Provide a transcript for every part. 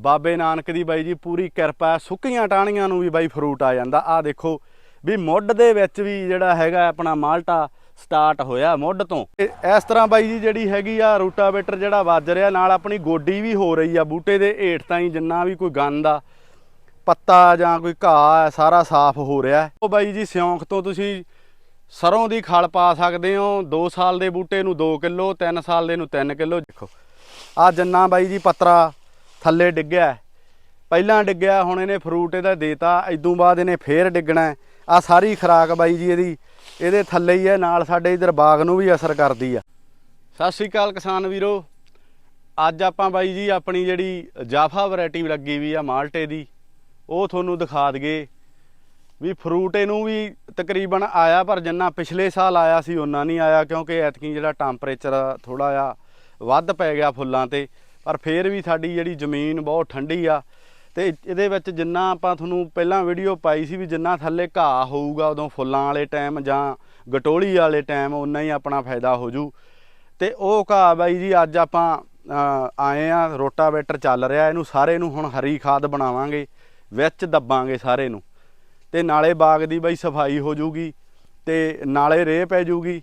ਬਾਬੇ ਨਾਨਕ ਦੀ ਬਾਈ ਜੀ ਪੂਰੀ ਕਿਰਪਾ ਸੁੱਕੀਆਂ ਟਾਹਣੀਆਂ ਨੂੰ ਵੀ ਬਾਈ ਫਰੂਟ ਆ ਜਾਂਦਾ। ਆ ਦੇਖੋ ਵੀ ਮੁੱਢ ਦੇ ਵਿੱਚ ਵੀ ਜਿਹੜਾ ਹੈਗਾ ਆਪਣਾ ਮਾਲਟਾ ਸਟਾਰਟ ਹੋਇਆ ਮੁੱਢ ਤੋਂ। ਇਹ- ਇਸ ਤਰ੍ਹਾਂ ਬਾਈ ਜੀ ਜਿਹੜੀ ਹੈਗੀ ਆ ਰੂਟਾਵੇਟਰ ਜਿਹੜਾ ਵੱਜ ਰਿਹਾ, ਨਾਲ ਆਪਣੀ ਗੋਡੀ ਵੀ ਹੋ ਰਹੀ ਆ। ਬੂਟੇ ਦੇ ਹੇਠ ਤਾਈਂ ਜਿੰਨਾ ਵੀ ਕੋਈ ਗੰਦ ਆ, ਪੱਤਾ ਜਾਂ ਕੋਈ ਘਾਹ ਹੈ ਸਾਰਾ ਸਾਫ਼ ਹੋ ਰਿਹਾ ਉਹ ਬਾਈ ਜੀ ਸਿਉਂਖ ਤੋਂ ਤੁਸੀਂ ਸਰੋਂ ਦੀ ਖਲ ਪਾ ਸਕਦੇ ਹੋ। 2 ਸਾਲ ਦੇ ਬੂਟੇ ਨੂੰ 2 ਕਿਲੋ 3 ਸਾਲ ਦੇ ਨੂੰ 3 ਕਿਲੋ। ਦੇਖੋ ਆ ਜੰਨਾ ਬਾਈ ਜੀ ਪੱਤਰਾ ਥੱਲੇ ਡਿੱਗਿਆ ਪਹਿਲਾਂ ਡਿੱਗਿਆ, ਹੁਣ ਇਹਨੇ ਫਰੂਟ ਇਹਦਾ ਦੇਤਾ ਇਦੋਂ ਬਾਅਦ ਇਹਨੇ ਫੇਰ ਡਿੱਗਣਾ ਆ ਸਾਰੀ ਖਰਾਕ ਬਾਈ ਜੀ ਇਹਦੀ, ਇਹਦੇ ਥੱਲੇ ਹੀ ਹੈ, ਨਾਲ ਸਾਡੇ ਇਧਰ ਬਾਗ ਨੂੰ ਵੀ ਅਸਰ ਕਰਦੀ ਆ। ਸਤਿ ਸ਼੍ਰੀ ਅਕਾਲ ਕਿਸਾਨ ਵੀਰੋ। ਅੱਜ ਆਪਾਂ ਬਾਈ ਜੀ ਆਪਣੀ ਜਿਹੜੀ ਜਾਫਾ ਵੈਰਾਈਟੀ ਲੱਗੀ ਵੀ ਆ ਮਾਲਟੇ ਦੀ, ਉਹ ਤੁਹਾਨੂੰ ਦਿਖਾ ਦਈਏ। ਵੀ ਫਰੂਟ ਇਹਨੂੰ ਵੀ ਤਕਰੀਬਨ ਆਇਆ, ਪਰ ਜਿੰਨਾ ਪਿਛਲੇ ਸਾਲ ਆਇਆ ਸੀ ਉਹਨਾਂ ਨਹੀਂ ਆਇਆ, ਕਿਉਂਕਿ ਐਤਕੀ ਜਿਹੜਾ ਟੈਂਪਰੇਚਰ ਥੋੜਾ ਜਿਹਾ ਵੱਧ ਪੈ ਗਿਆ ਫੁੱਲਾਂ ਤੇ। ਪਰ ਫੇਰ ਵੀ ਸਾਡੀ ਜਿਹੜੀ ਜ਼ਮੀਨ ਬਹੁਤ ਠੰਡੀ ਆ ਤੇ ਇਹਦੇ ਵਿੱਚ ਜਿੰਨਾ ਆਪਾਂ ਤੁਹਾਨੂੰ ਪਹਿਲਾਂ ਵੀਡੀਓ ਪਾਈ ਸੀ ਵੀ ਜਿੰਨਾ ਥੱਲੇ ਘਾਹ ਹੋਊਗਾ ਉਦੋਂ ਫੁੱਲਾਂ ਵਾਲੇ ਟਾਈਮ ਜਾਂ ਗਟੋਲੀ ਵਾਲੇ ਟਾਈਮ ਉਨਾ ਹੀ ਆਪਣਾ ਫਾਇਦਾ ਹੋ ਜੂ। ਤੇ ਉਹ ਘਾਹ ਬਾਈ ਜੀ ਅੱਜ ਆਪਾਂ ਅ, ਆਏ ਆ ਰੋਟਾਵੇਟਰ ਚੱਲ ਰਿਹਾ ਇਹਨੂੰ ਸਾਰੇ ਨੂੰ ਹੁਣ ਹਰੀ ਖਾਦ ਬਣਾਵਾਂਗੇ ਵਿੱਚ ਦੱਬਾਂਗੇ ਸਾਰੇ ਨੂੰ। ਤੇ ਨਾਲੇ ਬਾਗ ਦੀ ਬਾਈ ਸਫ਼ਾਈ ਹੋ ਜੂਗੀ ਤੇ ਨਾਲੇ ਰੇਹ ਪੈ ਜੂਗੀ।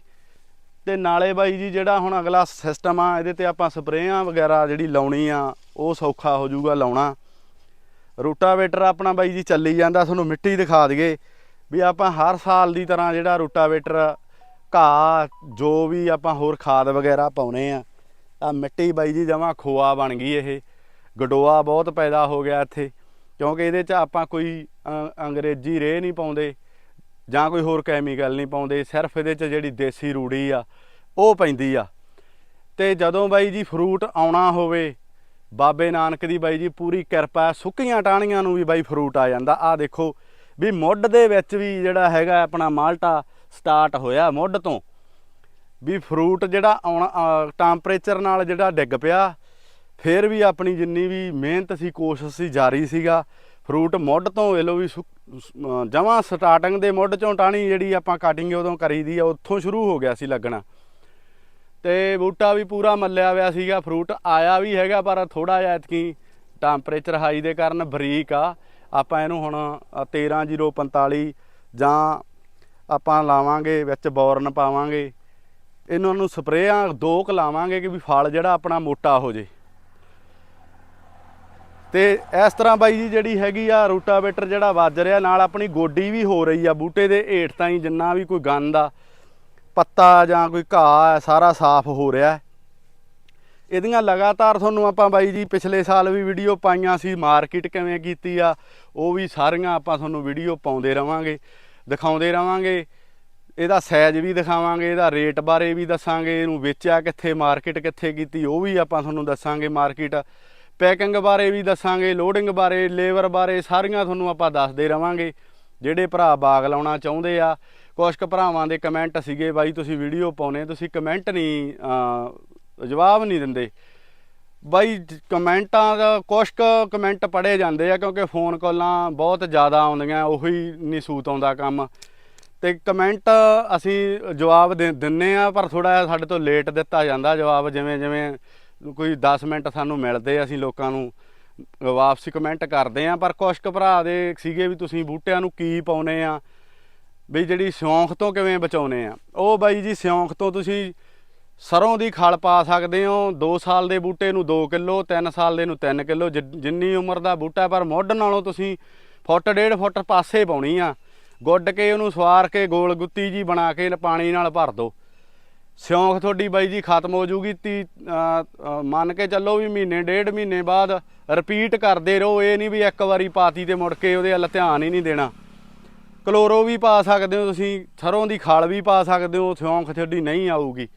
ਤੇ ਨਾਲੇ ਬਾਈ ਜੀ ਜਿਹੜਾ ਹੁਣ ਅਗਲਾ ਸਿਸਟਮ ਆ, ਇਹਦੇ ਤੇ ਆਪਾਂ ਸਪਰੇਆਂ ਵਗੈਰਾ ਜਿਹੜੀ ਲਾਉਣੀ ਆ, ਉਹ ਸੌਖਾ ਹੋ ਜੂਗਾ ਲਾਉਣਾ। ਰੂਟਾਵੇਟਰ ਆਪਣਾ ਬਾਈ ਜੀ ਚੱਲੀ ਜਾਂਦਾ, ਤੁਹਾਨੂੰ ਮਿੱਟੀ ਦਿਖਾ ਦਈਏ ਵੀ ਆਪਾਂ ਹਰ ਸਾਲ ਦੀ ਤਰ੍ਹਾਂ ਜਿਹੜਾ ਰੂਟਾਵੇਟਰ ਘਾਹ, ਜੋ ਵੀ ਆਪਾਂ ਹੋਰ ਖਾਦ ਵਗੈਰਾ ਪਾਉਨੇ ਆ ਆ ਮਿੱਟੀ ਬਾਈ ਜੀ ਜਮਾ ਖੋਆ ਬਣ ਗਈ ਇਹ। ਗਡੋਆ ਬਹੁਤ ਪੈਦਾ ਹੋ ਗਿਆ ਇੱਥੇ, ਕਿਉਂਕਿ ਇਹਦੇ 'ਚ ਆਪਾਂ ਕੋਈ ਅੰਗਰੇਜ਼ੀ ਰੇਹ ਨਹੀਂ ਪਾਉਂਦੇ। ਜਾਂ ਕੋਈ ਹੋਰ ਕੈਮੀਕਲ ਨਹੀਂ ਪਾਉਂਦੇ, ਸਿਰਫ ਇਹਦੇ 'ਚ ਜਿਹੜੀ ਦੇਸੀ ਰੂੜੀ ਆ, ਉਹ ਪੈਂਦੀ ਆ। ਤੇ ਜਦੋਂ ਬਾਈ ਜੀ ਫਰੂਟ ਆਉਣਾ ਹੋਵੇ, ਬਾਬੇ ਨਾਨਕ ਦੀ ਬਾਈ ਜੀ ਪੂਰੀ ਕਿਰਪਾ, ਸੁੱਕੀਆਂ ਟਾਹਣੀਆਂ ਨੂੰ ਵੀ ਬਾਈ ਫਰੂਟ ਆ ਜਾਂਦਾ। ਆ ਦੇਖੋ ਵੀ ਮੁੱਢ ਦੇ ਵਿੱਚ ਵੀ ਜਿਹੜਾ ਹੈਗਾ ਆਪਣਾ ਮਾਲਟਾ ਸਟਾਰਟ ਹੋਇਆ ਮੁੱਢ ਤੋਂ। ਵੀ ਫਰੂਟ ਜਿਹੜਾ ਆਉਣਾ ਟੈਂਪਰੇਚਰ ਨਾਲ ਜਿਹੜਾ ਡਿੱਗ ਪਿਆ, ਫਿਰ ਵੀ ਆਪਣੀ ਜਿੰਨੀ ਵੀ ਮਿਹਨਤ ਸੀ, ਕੋਸ਼ਿਸ਼ ਸੀ, ਜਾਰੀ ਸੀਗਾ ਫਰੂਟ ਮੁੱਢ ਤੋਂ ਇਹ ਲੋ ਵੀ ਜਮਾਂ ਸਟਾਰਟਿੰਗ ਦੇ ਮੁੱਢ ਚੋਂ ਟਾਹਣੀ ਜਿਹੜੀ ਆਪਾਂ ਕਟਿੰਗ ਉਦੋਂ ਕਰੀਦੀ ਆ ਉੱਥੋਂ ਸ਼ੁਰੂ ਹੋ ਗਿਆ ਸੀ ਲੱਗਣਾ। ਤੇ ਬੂਟਾ ਵੀ ਪੂਰਾ ਮੱਲਿਆ ਹੋਇਆ ਸੀਗਾ ਫਰੂਟ ਆਇਆ ਵੀ ਹੈਗਾ ਪਰ ਥੋੜਾ ਜਿਹਾ ਇਤਕੀ ਟੈਂਪਰੇਚਰ ਹਾਈ ਦੇ ਕਾਰਨ ਬਰੀਕ ਆ। ਆਪਾਂ ਇਹਨੂੰ ਹੁਣ ਅ, 13045 ਜਾਂ ਆਪਾਂ ਲਾਵਾਂਗੇ ਵਿੱਚ ਬੋਰਨ ਪਾਵਾਂਗੇ। ਇਹਨਾਂ ਨੂੰ ਸਪਰੇਆਂ ਦੋ ਕੁ ਲਾਵਾਂਗੇ ਕਿ ਵੀ ਫਲ ਜਿਹੜਾ ਆਪਣਾ ਮੋਟਾ ਹੋ ਜੇ। ਤੇ ਇਸ ਤਰ੍ਹਾਂ ਬਾਈ ਜੀ ਜਿਹੜੀ ਹੈਗੀ ਆ ਰੂਟਾਵੇਟਰ ਜਿਹੜਾ ਵੱਜ ਰਿਹਾ, ਨਾਲ ਆਪਣੀ ਗੋਡੀ ਵੀ ਹੋ ਰਹੀ ਆ, ਬੂਟੇ ਦੇ ਹੇਠ ਤਾਈਂ ਜਿੰਨਾ ਵੀ ਕੋਈ ਗੰਦ ਆ, ਪੱਤਾ ਜਾਂ ਕੋਈ ਘਾਹ ਸਾਰਾ ਸਾਫ਼ ਹੋ ਰਿਹਾ। ਇਹਦੀਆਂ ਲਗਾਤਾਰ ਤੁਹਾਨੂੰ ਆਪਾਂ ਬਾਈ ਜੀ ਪਿਛਲੇ ਸਾਲ ਵੀ ਵੀਡੀਓ ਪਾਈਆਂ ਸੀ, ਮਾਰਕੀਟ ਕਿਵੇਂ ਕੀਤੀ ਆ, ਉਹ ਵੀ ਸਾਰੀਆਂ ਆਪਾਂ ਤੁਹਾਨੂੰ ਵੀਡੀਓ ਪਾਉਂਦੇ ਰਵਾਂਗੇ, ਦਿਖਾਉਂਦੇ ਰਵਾਂਗੇ। ਇਹਦਾ ਸਾਈਜ਼ ਵੀ ਦਿਖਾਵਾਂਗੇ, ਇਹਦਾ ਰੇਟ ਬਾਰੇ ਵੀ ਦੱਸਾਂਗੇ, ਇਹਨੂੰ ਵੇਚਿਆ ਕਿੱਥੇ ਮਾਰਕੀਟ ਕਿੱਥੇ ਕੀਤੀ, ਉਹ ਵੀ ਆਪਾਂ ਤੁਹਾਨੂੰ ਦੱਸਾਂਗੇ ਮਾਰਕੀਟ। ਪੈਕਿੰਗ ਬਾਰੇ ਵੀ ਦੱਸਾਂਗੇ, ਲੋਡਿੰਗ ਬਾਰੇ, ਲੇਬਰ ਬਾਰੇ, ਸਾਰੀਆਂ ਤੁਹਾਨੂੰ ਆਪਾਂ ਦੱਸਦੇ ਰਵਾਂਗੇ। ਜਿਹੜੇ ਭਰਾ ਬਾਗ ਲਾਉਣਾ ਚਾਹੁੰਦੇ ਆ, ਕੁਛ ਕੁ ਭਰਾਵਾਂ ਦੇ ਕਮੈਂਟ ਸੀਗੇ, ਬਾਈ ਤੁਸੀਂ ਵੀਡੀਓ ਪਾਉਨੇ ਤੁਸੀਂ ਕਮੈਂਟ ਨਹੀਂ ਜਵਾਬ ਨਹੀਂ ਦਿੰਦੇ। ਬਾਈ, ਕਮੈਂਟਾਂ ਦਾ ਕੁਛ ਕੁ ਕਮੈਂਟ ਪੜੇ ਜਾਂਦੇ ਆ, ਕਿਉਂਕਿ ਫੋਨ ਕਾਲਾਂ ਬਹੁਤ ਜ਼ਿਆਦਾ ਆਉਂਦੀਆਂ, ਉਹੀ ਨਹੀਂ ਸੂਤ ਆਉਂਦਾ ਕੰਮ। ਤੇ ਕਮੈਂਟ ਅਸੀਂ ਜਵਾਬ ਦੇ ਦਿੰਨੇ ਆ, ਪਰ ਥੋੜਾ ਜਿਹਾ ਸਾਡੇ ਤੋਂ ਲੇਟ ਦਿੱਤਾ ਜਾਂਦਾ ਜਵਾਬ ਜਿਵੇਂ ਜਿਵੇਂ ਕੋਈ 10 ਮਿੰਟ ਸਾਨੂੰ ਮਿਲਦੇ ਅਸੀਂ ਲੋਕਾਂ ਨੂੰ ਵਾਪਸੀ ਕਮੈਂਟ ਕਰਦੇ ਆ, ਪਰ ਕੁਛ ਕੁ ਭਰਾ ਦੇ ਸੀਗੇ ਵੀ ਤੁਸੀਂ ਬੂਟਿਆਂ ਨੂੰ ਕੀ ਪਾਉਨੇ ਆ, ਵੀ ਜਿਹੜੀ ਸਿਉਂਖ ਤੋਂ ਕਿਵੇਂ ਬਚਾਉਨੇ ਆ। ਉਹ ਬਾਈ ਜੀ, ਸਿਉਂਖ ਤੋਂ ਤੁਸੀਂ ਸਰੋਂ ਦੀ ਖਲ ਪਾ ਸਕਦੇ ਹੋ 2 ਸਾਲ ਦੇ ਬੂਟੇ ਨੂੰ 2 ਕਿਲੋ 3 ਸਾਲ ਦੇ ਨੂੰ 3 ਕਿਲੋ ਜਿੰਨੀ ਉਮਰ ਦਾ ਬੂਟਾ, ਪਰ ਮੁੱਢ ਨਾਲੋਂ ਤੁਸੀਂ ਫੁੱਟ, ਡੇਢ ਫੁੱਟ ਪਾਸੇ ਪਾਉਣੀ ਆ। ਗੁੱਡ ਕੇ ਉਹਨੂੰ ਸਵਾਰ ਕੇ ਗੋਲ ਗੁੱਤੀ ਜੀ ਬਣਾ ਕੇ ਪਾਣੀ ਨਾਲ ਭਰ ਦਿਓ ਸਿਉਂਖ ਤੁਹਾਡੀ ਬਾਈ ਜੀ ਖਤਮ ਹੋ ਜੂਗੀ ਤੀ ਮੰਨ ਕੇ ਚੱਲੋ ਵੀ ਮਹੀਨੇ, ਡੇਢ ਮਹੀਨੇ ਬਾਅਦ ਰਿਪੀਟ ਕਰਦੇ ਰਹੋ, ਇਹ ਨਹੀਂ ਵੀ ਇੱਕ ਵਾਰੀ ਪਾਤੀ ਤੇ ਮੁੜ ਕੇ ਉਹਦੇ ਵੱਲ ਧਿਆਨ ਹੀ ਨਹੀਂ ਦੇਣਾ। ਕਲੋਰੋ ਵੀ ਪਾ ਸਕਦੇ ਹੋ ਤੁਸੀਂ, ਸਰੋਂ ਦੀ ਖਾਲ ਵੀ ਪਾ ਸਕਦੇ ਹੋ ਸਿਉਂਖ ਤੁਹਾਡੀ ਨਹੀਂ ਆਊਗੀ।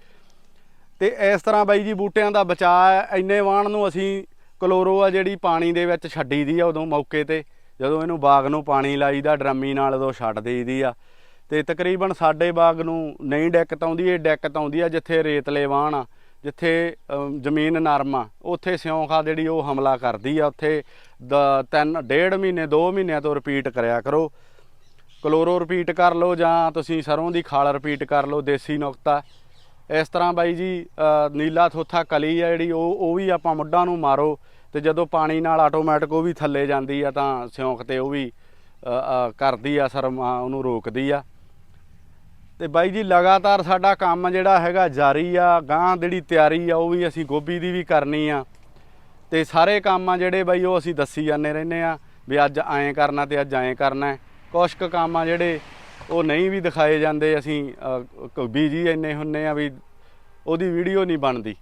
ਤੇ ਇਸ ਤਰ੍ਹਾਂ ਬਾਈ ਜੀ ਬੂਟਿਆਂ ਦਾ ਬਚਾਅ ਇੰਨੇ ਵਾਣ ਨੂੰ ਅਸੀਂ ਕਲੋਰੋ ਆ ਜਿਹੜੀ ਪਾਣੀ ਦੇ ਵਿੱਚ ਛੱਡੀ ਦੀ ਆ ਉਦੋਂ ਮੌਕੇ ਤੇ, ਜਦੋਂ ਇਹਨੂੰ ਬਾਗ ਨੂੰ ਪਾਣੀ ਲਾਈਦਾ, ਡਰਮੀ ਨਾਲ ਉਦੋਂ ਛੱਡ ਦੇਈਦੀ ਆ। ਤੇ ਤਕਰੀਬਨ ਸਾਡੇ ਬਾਗ ਨੂੰ ਨਹੀਂ ਡਿੱਕਤ ਆਉਂਦੀ ਇਹ ਡੈਕਤ ਆਉਂਦੀ ਆ ਜਿੱਥੇ ਰੇਤਲੇ ਵਾਣ ਆ, ਜਿੱਥੇ ਜ਼ਮੀਨ ਨਰਮ ਆ। ਉੱਥੇ ਸਿਉਂਖ ਆ ਜਿਹੜੀ ਉਹ ਹਮਲਾ ਕਰਦੀ ਆ, ਉੱਥੇ ਦ- ਤਿੰਨ, ਡੇਢ ਮਹੀਨੇ 2 ਮਹੀਨਿਆਂ ਤੋਂ ਰਿਪੀਟ ਕਰਿਆ ਕਰੋ। ਕਲੋਰੋ ਰਿਪੀਟ ਕਰ ਲਓ ਜਾਂ ਤੁਸੀਂ ਸਰੋਂ ਦੀ ਖਾਲ ਰਿਪੀਟ ਕਰ ਲਓ, ਦੇਸੀ ਨੁਕਤਾ। ਇਸ ਤਰ੍ਹਾਂ ਬਾਈ ਜੀ ਨੀਲਾ ਥੋਥਾ ਕਲੀ ਆ ਜਿਹੜੀ ਉਹ ਉਹ ਵੀ ਆਪਾਂ ਮੁੱਢਾਂ ਨੂੰ ਮਾਰੋ ਤੇ ਜਦੋਂ ਪਾਣੀ ਨਾਲ ਆਟੋਮੈਟਿਕ ਉਹ ਵੀ ਥੱਲੇ ਜਾਂਦੀ ਆ ਤਾਂ ਸਿਉਂਕ ਤੇ ਉਹ ਵੀ ਕਰਦੀ ਆ ਅਸਰ ਉਹਨੂੰ ਰੋਕਦੀ ਆ। ਤੇ ਬਾਈ ਜੀ, ਲਗਾਤਾਰ ਸਾਡਾ ਕੰਮ ਜਿਹੜਾ ਹੈਗਾ ਜਾਰੀ ਆ ਗਾਂ ਜਿਹੜੀ ਤਿਆਰੀ ਆ, ਉਹ ਵੀ ਅਸੀਂ ਗੋਭੀ ਦੀ ਵੀ ਕਰਨੀ ਆ। ਤੇ ਸਾਰੇ ਕੰਮ ਆ ਜਿਹੜੇ ਬਾਈ, ਉਹ ਅਸੀਂ ਦੱਸੀ ਜਾਂਦੇ ਰਹਿੰਦੇ ਆ ਵੀ ਅੱਜ ਐਂ ਕਰਨਾ ਤੇ ਅੱਜ ਐਂ ਕਰਨਾ ਹੈ। ਕੁ ਕੰਮ ਆ ਜਿਹੜੇ, ਉਹ ਨਹੀਂ ਵੀ ਦਿਖਾਏ ਜਾਂਦੇ। ਅਸੀਂ ਬੀਜੀ ਇੰਨੇ ਹੁੰਨੇ ਆ ਵੀ ਉਹਦੀ ਵੀਡੀਓ ਨਹੀਂ ਬਣਦੀ।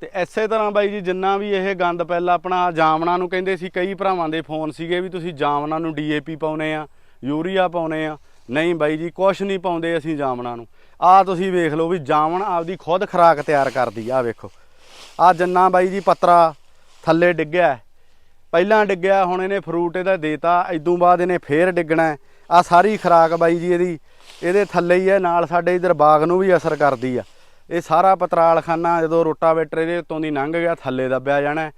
ਤੇ ਐਸੇ ਤਰ੍ਹਾਂ ਬਾਈ ਜੀ, ਜਿੰਨਾ ਵੀ ਇਹ ਗੰਦ ਪਹਿਲਾਂ ਆਪਣਾ ਜਾਮਣਾ ਨੂੰ ਕਹਿੰਦੇ ਸੀ, ਕਈ ਭਰਾਵਾਂ ਦੇ ਫੋਨ ਸੀਗੇ ਵੀ ਤੁਸੀਂ ਜਾਮਣਾ ਨੂੰ ਡੀਏਪੀ ਪਾਉਨੇ ਆ, ਯੂਰੀਆ ਪਾਉਨੇ ਆ। ਨਹੀਂ ਬਾਈ ਜੀ, ਕੁਛ ਨਹੀਂ ਪਾਉਂਦੇ ਅਸੀਂ ਜਾਮਣਾ ਨੂੰ। ਆ ਤੁਸੀਂ ਵੇਖ ਲਓ ਵੀ ਜਾਮਣ ਆਪਦੀ ਖੁਦ ਖੁਰਾਕ ਤਿਆਰ ਕਰਦੀ ਆ ਵੇਖੋ। ਆ ਜਿੰਨਾ ਬਾਈ ਜੀ ਪੱਤਰਾ ਥੱਲੇ ਡਿੱਗਿਆ ਪਹਿਲਾਂ ਡਿੱਗਿਆ, ਹੁਣ ਇਹਨੇ ਫਰੂਟ ਇਹਦਾ ਦੇਤਾ ਇਦੋਂ ਬਾਅਦ ਇਹਨੇ ਫੇਰ ਡਿੱਗਣਾ ਆ ਸਾਰੀ ਖੁਰਾਕ ਬਾਈ ਜੀ ਇਹਦੀ, ਇਹਦੇ ਥੱਲੇ ਹੀ ਹੈ, ਨਾਲ ਸਾਡੇ ਇਧਰ ਬਾਗ ਨੂੰ ਵੀ ਅਸਰ ਕਰਦੀ ਆ। ਇਹ ਸਾਰਾ ਪਤਰਾਲ ਖਾਨਾ ਜਦੋਂ ਰੋਟਾਵੇਟਰ ਇਹਦੇ ਉੱਤੋਂ ਦੀ ਲੰਘ ਗਿਆ, ਥੱਲੇ ਦੱਬਿਆ ਜਾਣਾ ਹੈ।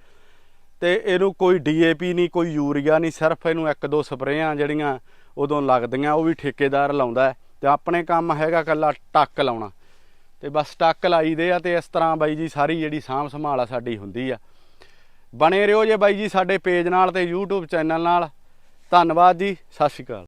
ਤੇ ਇਹਨੂੰ ਕੋਈ ਡੀਏਪੀ ਨਹੀਂ, ਕੋਈ ਯੂਰੀਆ ਨਹੀਂ, ਸਿਰਫ ਇਹਨੂੰ ਇੱਕ ਦੋ ਸਪਰੇਆਂ ਜਿਹੜੀਆਂ ਉਦੋਂ ਲੱਗਦੀਆਂ, ਉਹ ਵੀ ਠੇਕੇਦਾਰ ਲਾਉਂਦਾ ਹੈ। ਤੇ ਆਪਣੇ ਕੰਮ ਹੈਗਾ ਕੱਲਾ ਟੱਕ ਲਾਉਣਾ। ਤੇ ਬਸ ਟੱਕ ਲਾਈਦੇ ਆ ਤੇ ਇਸ ਤਰ੍ਹਾਂ ਬਾਈ ਜੀ ਸਾਰੀ ਜਿਹੜੀ ਸਾਂਭ ਸੰਭਾਲ ਆ ਸਾਡੀ ਹੁੰਦੀ ਆ। ਬਣੇ ਰਹੋ ਜੇ ਬਾਈ ਜੀ ਸਾਡੇ ਪੇਜ ਨਾਲ ਤੇ YouTube ਚੈਨਲ ਨਾਲ। ਧੰਨਵਾਦ ਜੀ, ਸਤਿ ਸ਼੍ਰੀ ਅਕਾਲ।